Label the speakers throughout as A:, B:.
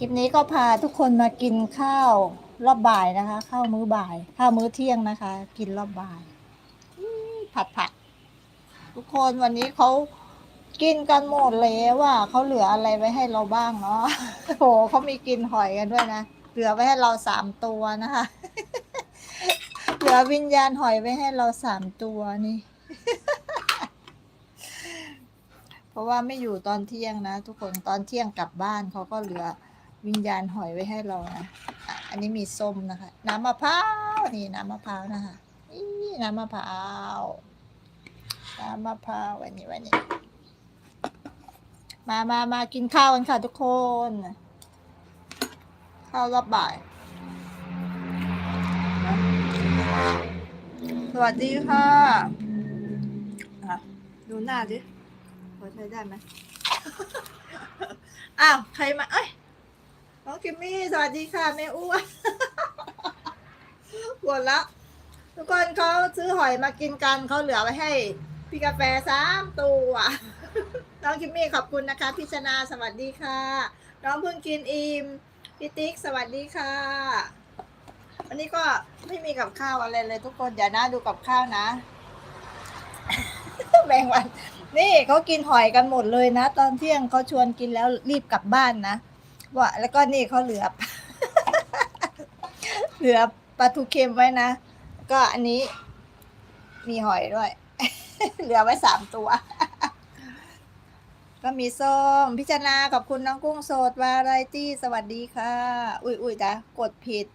A: ลิปนี้ก็พาทุกคนมากินข้าวรอบบ่ายนะคะ ข้าวมื้อบ่าย ข้าวมื้อเที่ยงนะคะ กินรอบบ่าย ผัดผัก ทุกคนวันนี้เขากินกันหมดแล้วว่าเขาเหลืออะไรไว้ให้เราบ้างเนาะโอ้โหเขามีกินหอยกันด้วยนะเหลือไว้ให้เราสามตัวนะคะ เหลือวิญญาณหอยไว้ให้เราสามตัวนี่ เพราะว่าไม่อยู่ตอนเที่ยงนะทุกคนตอนเที่ยงกลับบ้านเขาก็เหลือ วิญญาณหอยไว้ให้เรานะอะอันนี้มีส้มนะคะ น้ำมะพร้าว นี่น้ำมะพร้าวนะคะนี่น้ำมะพร้าว น้ำมะพร้าววันนี้วันนี้ มามามากินข้าวกันค่ะทุกคน ข้าวรอบบ่าย สวัสดีค่ะอะ ดูหน้าดิพอใช้ได้ไหม อ้าว ใครมา เอ้ย น้องกิมมี่สวัสดีค่ะแม่อ้วนหมดแล้วทุกคนเขาซื้อหอยมากินกันเขาเหลือไว้ให้ พี่กาแฟสามตัวน้องกิมมี่ขอบคุณนะคะพี่ชนาสวัสดีค่ะ น้องเพิ่งกินอิ่มพี่ติ๊กสวัสดีค่ะ วันนี้ก็ไม่มีกับข้าวอะไรเลยทุกคนอย่าน่าดูกับข้าวนะแบ่งวัน นี่เขากินหอยกันหมดเลยนะ ตอนเที่ยงเขาชวนกินแล้วรีบกลับบ้านนะ ว่าแล้วก็นี่เขาเหลือ เหลือปลาทูเค็มไว้นะ ก็อันนี้มีหอยด้วย เหลือไว้สามตัว ก็มีส้ม พิจารณาขอบคุณน้องกุ้งสดวาไรตี้ สวัสดีค่ะ อุ้ยอุ้ยจ้ะกดผิด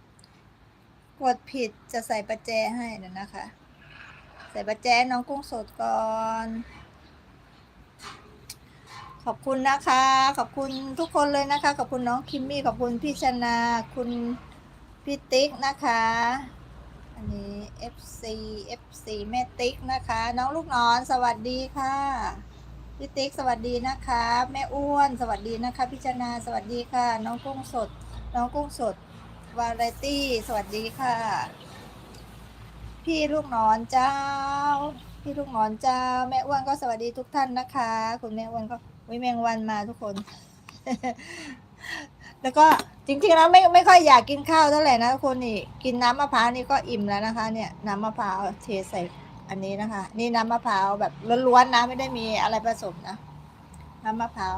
A: กดผิดจะใส่ประแจให้นะนะคะ ใส่ประแจน้องกุ้งสดก่อน ขอบคุณนะคะ ขอบคุณทุกคนเลยนะคะ ขอบคุณน้องคิมมี่ ขอบคุณพี่ชนา คุณพี่ติ๊กนะคะ อันนี้ FC FC แม่ติ๊กนะคะ น้องลูกนอนสวัสดีค่ะ พี่ติ๊กสวัสดีนะคะ แม่อ้วนสวัสดีนะคะ พี่ชนา สวัสดีค่ะ น้องกุ้งสด น้องกุ้งสด วาไรตี้ สวัสดีค่ะ พี่ลูกนอนเจ้า พี่ลูกนอนเจ้า แม่อ้วนก็สวัสดีทุกท่านนะคะ คุณแม่อ้วนก็วิแมงวันมาทุกคน แล้วก็จริงๆแล้วไม่ไม่ค่อยอยากกินข้าวเท่าไหร่นะทุกคนนี่กินน้ำมะพร้าวนี่ก็อิ่มแล้วนะคะ เนี่ยน้ำมะพร้าวเทใส่อันนี้นะคะ นี่น้ำมะพร้าวแบบล้วนๆนะไม่ได้มีอะไรผสมนะน้ำมะพร้าว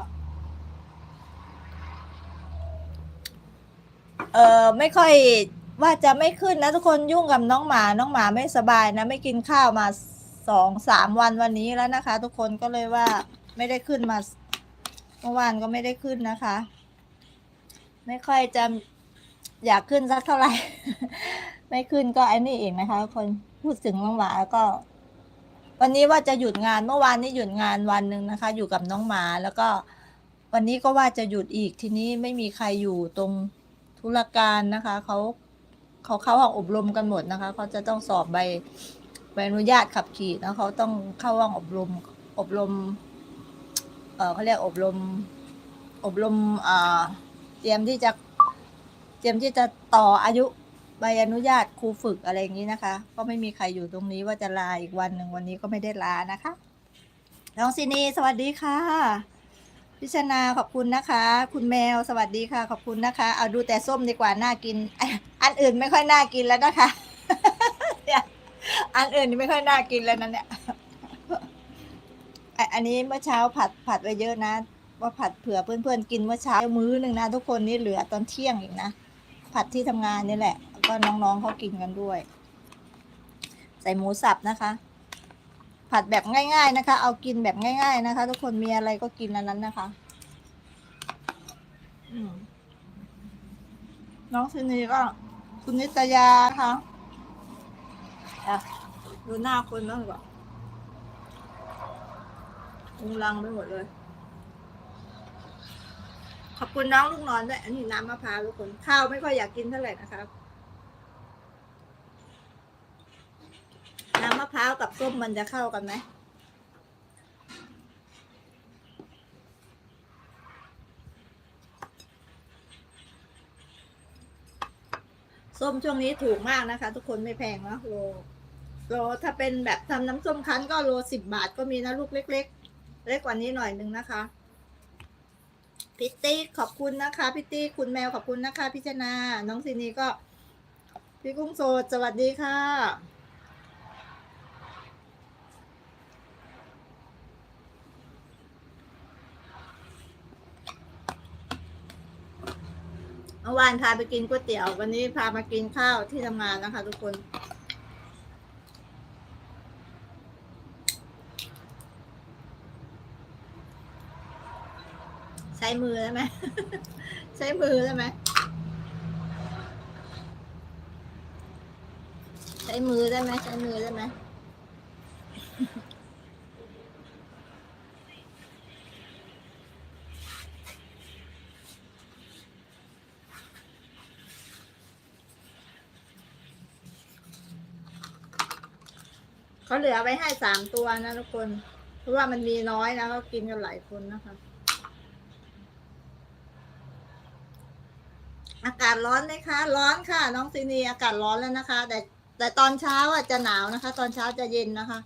A: เออไม่ค่อยว่าจะไม่ขึ้นนะทุกคนยุ่งกับน้องหมาน้องหมาไม่สบายนะ ไม่กินข้าวมา สองสามวันวันนี้แล้วนะคะ ทุกคนก็เลยว่าไม่ได้ขึ้นมาเมื่อวานก็ไม่ได้ขึ้นนะคะ ไม่ค่อยจะอยากขึ้นสักเท่าไหร่ ไม่ขึ้นก็ไอ้นี่เองนะคะทุกคนพูดถึงน้องหมาแล้วก็ วันนี้ว่าจะหยุดงานเมื่อวานนี้หยุดงานวันหนึ่งนะคะ อยู่กับน้องหมาแล้วก็ วันนี้ก็ว่าจะหยุดอีกทีนี้ไม่มีใครอยู่ตรงธุรการนะคะเขาเขาเข้าห้องอบรมกันหมดนะคะเขาจะต้องสอบใบ อนุญาตขับขี่แล้วเขาต้องเข้าห้องอบรม อบรม เออเขาเรียกอบรม อบรมอ่าเตรียมที่จะเตรียมที่จะต่ออายุใบอนุญาตครูฝึกอะไรอย่างนี้นะคะ ก็ไม่มีใครอยู่ตรงนี้ว่าจะลาอีกวันหนึ่งวันนี้ก็ไม่ได้ลานะคะน้องซินีสวัสดีค่ะ พิชนาขอบคุณนะคะ คุณแมวสวัสดีค่ะ ขอบคุณนะคะ เอาดูแต่ส้มดีกว่าน่ากิน อันอื่นไม่ค่อยน่ากินแล้วนะคะ อันอื่นนี่ไม่ค่อยน่ากินแล้วนะเนี่ยอันนี้เมื่อเช้าผัดผัดไว้เยอะนะว่าผัดเผื่อเพื่อนๆกินเมื่อเช้ามื้อหนึ่งนะทุกคนนี่เหลือตอนเที่ยงอีกนะผัดที่ทำงานนี่แหละ ก็น้องๆเขากินกันด้วย ใส่หมูสับนะคะ ผัดแบบง่าย ๆนะคะ เอากินแบบง่าย ๆนะคะ ทุกคนมีอะไรก็กินอันนั้นนะคะน้องซินีก็คุณนิตยาค่ะ อะดูหน้าคนบ้างดีกว่าลุงลังไปหมดเลย ขอบคุณน้องลูกนอนด้วย อันนี้น้ำมะพร้าวทุกคน ข้าวไม่ค่อยอยากกินเท่าไหร่นะครับ น้ำมะพร้าวกับส้มมันจะเข้ากันไหมส้มช่วงนี้ถูกมากนะคะ ทุกคนไม่แพงเนะโล โลถ้าเป็นแบบทำน้ำส้มคั้นก็โลสิบบาทก็มีนะลูกเล็กๆ เล็กกว่านี้หน่อยนึงนะคะพี่ติ๊กขอบคุณนะคะพี่ติ๊กคุณแมวขอบคุณนะคะพี่ชนา น้องซินีก็ พี่กุ้งโสดสวัสดีค่ะ เมื่อวานพาไปกินก๋วยเตี๋ยว วันนี้พามากินข้าวที่ทำงานนะคะ ทุกคน ใช้มือได้ไหม ใช้มือได้ไหม ใช้มือได้ไหม ใช้มือได้ไหมเขาเหลือไว้ให้สามตัวนะทุกคน เพราะว่ามันมีน้อยนะก็กินกันหลายคนนะคะ อากาศร้อนไหมคะ ร้อนค่ะ น้องซีนีอากาศร้อนแล้วนะคะ แต่แต่ตอนเช้าอะจะหนาวนะคะ ตอนเช้าจะเย็นนะคะ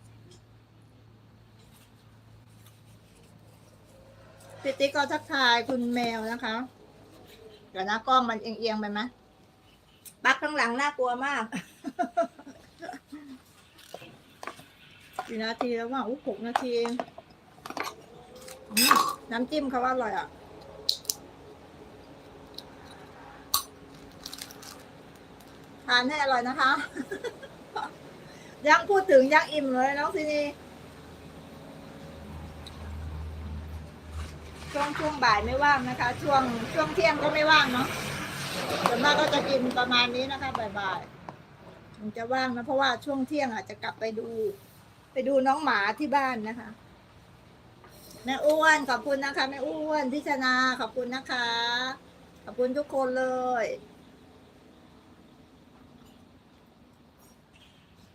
A: ปิติกก็ทักทายคุณแมวนะคะเดี๋ยวนะกล้องมันเอียงๆไปไหมปักข้างหลังน่ากลัวมากกี่นาทีแล้วว่าอุ้หกนาที น้ำจิ้มเขาว่าอร่อยอะ ทานให้อร่อยนะคะ ยังพูดถึงยังอิ่มเลยน้องซีนีช่วงช่วงบ่ายไม่ว่างนะคะ ช่วงช่วงเที่ยงก็ไม่ว่างเนาะส่วนมากก็จะกินประมาณนี้นะคะบ่ายๆถึงจะว่างนะเพราะว่าช่วงเที่ยงอาจจะกลับไปดู ไปดูน้องหมาที่บ้านนะคะแม่อ้วนขอบคุณนะคะแม่อ้วนพิชนาขอบคุณนะคะ ขอบคุณทุกคนเลย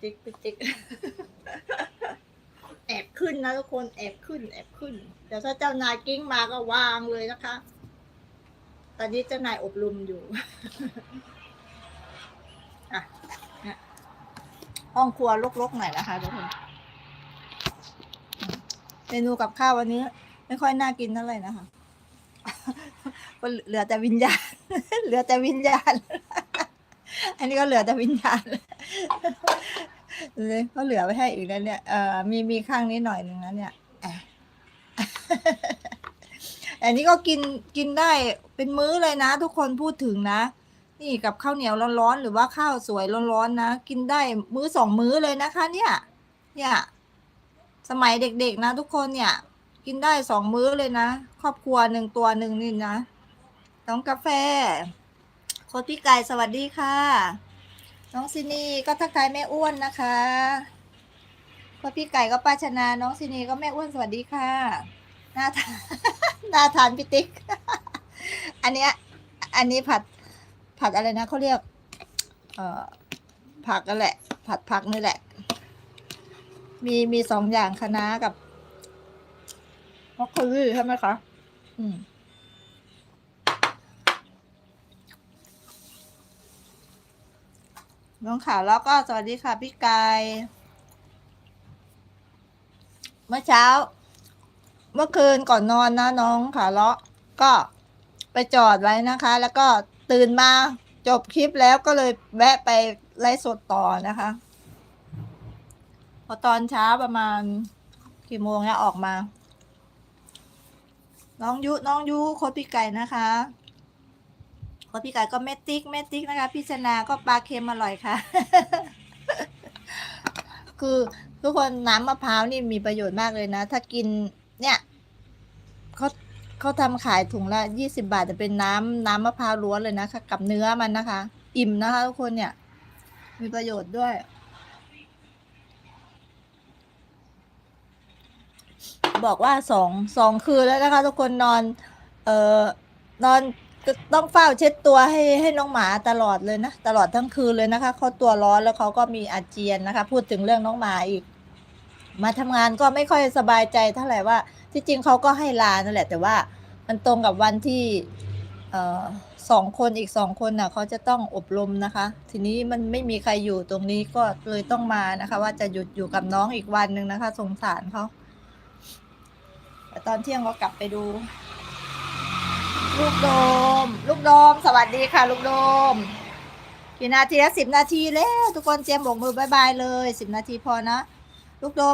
A: ติ๊กติ๊กติ๊กแอบขึ้นนะทุกคนแอบขึ้น แอบขึ้นเดี๋ยวถ้าเจ้านายกิ้งมาก็วางเลยนะคะ ตอนนี้เจ้านายอบรมอยู่อะห้องครัวลกๆหน่อยนะคะทุกคนเมนูกับข้าววันนี้ ไม่ค่อยน่ากินเท่าไหร่นะคะเหลือแต่วิญญาณ เหลือแต่วิญญาณ อันนี้ก็เหลือแต่วิญญาณเลยก็เหลือไว้ให้อีกแล้วเนี่ยเอ่อมีมีข้างนี้หน่อยหนึ่งนะเนี่ยอันนี้ก็กินกินได้เป็นมื้อเลยนะ ทุกคนพูดถึงนะ นี่กับข้าวเหนียวร้อนๆหรือว่าข้าวสวยร้อนๆนะกินได้มื้อสองมื้อเลยนะคะ เนี่ย เนี่ย สมัยเด็กๆนะ ทุกคนเนี่ย กินได้สองมื้อเลยนะ ครอบครัวหนึ่งตัวหนึ่งนี่นะน้องกาแฟ โคตรพี่ไก่สวัสดีค่ะ น้องซินีก็ทักทายแม่อ้วนนะคะโคตรพี่ไก่ก็ป้าชนา น้องซินีก็แม่อ้วนสวัสดีค่ะน่าทานน่าทานพี่ติ๊ก อันเนี้ยอันนี้ผัดผัดอะไรนะเขาเรียก เอ่อผักกันแหละ ผัดผักนี่แหละ มีมีสองอย่างคะน้ากับมอคโคลี่ใช่ไหมคะ อืม น้องขาวแล้วก็สวัสดีค่ะพี่กาย เมื่อเช้า เมื่อคืนก่อนนอนนะน้องขาเลาะก็ไปจอดไว้นะคะ แล้วก็ตื่นมาจบคลิปแล้วก็เลยแวะไปไลฟ์สดต่อนะคะ พอตอนเช้าประมาณกี่โมงเนี่ยออกมา น้องยุน้องยุโคตรพี่ไก่นะคะ คตรพี่ไก่ก็เมติ๊กเมติ๊กนะคะ พี่ชนาก็ปลาเค็มอร่อยค่ะ คือทุกคนน้ำมะพร้าวนี่มีประโยชน์มากเลยนะ ถ้ากินเนี่ยเขาเขาทำขายถุงละยี่สิบาทจะเป็นน้ำน้ำมะพร้าวล้วนเลยนะคะ กับเนื้อมันนะคะ อิ่มนะคะทุกคนเนี่ย มีประโยชน์ด้วย บอกว่าสองสองคืนแล้วนะคะ ทุกคนนอน เอ่อนอน ต้องเฝ้าเช็ดตัวให้ให้น้องหมาตลอดเลยนะ ตลอดทั้งคืนเลยนะคะเขาตัวร้อนแล้วเขาก็มีอาเจียนนะคะ พูดถึงเรื่องน้องหมาอีก มาทำงานก็ไม่ค่อยสบายใจเท่าไหร่ว่า ที่จริงเขาก็ให้ลานั่นแหละ แต่ว่ามันตรงกับวันที่เออสองคนอีกสองคนน่ะเขาจะต้องอบรมนะคะ ทีนี้มันไม่มีใครอยู่ตรงนี้ก็เลยต้องมานะคะ ว่าจะหยุดอยู่กับน้องอีกวันหนึ่งนะคะ สงสารเขาแต่ตอนเที่ยงก็กลับไปดู ลูกโด ม ลูกโดม สวัสดีค่ะ ลูกโดม กี่นาทีแล้วสิบนาทีแล้ว ทุกคนเจมบอกมือบายบายเลยสิบนาทีพอนะ ลูกโดม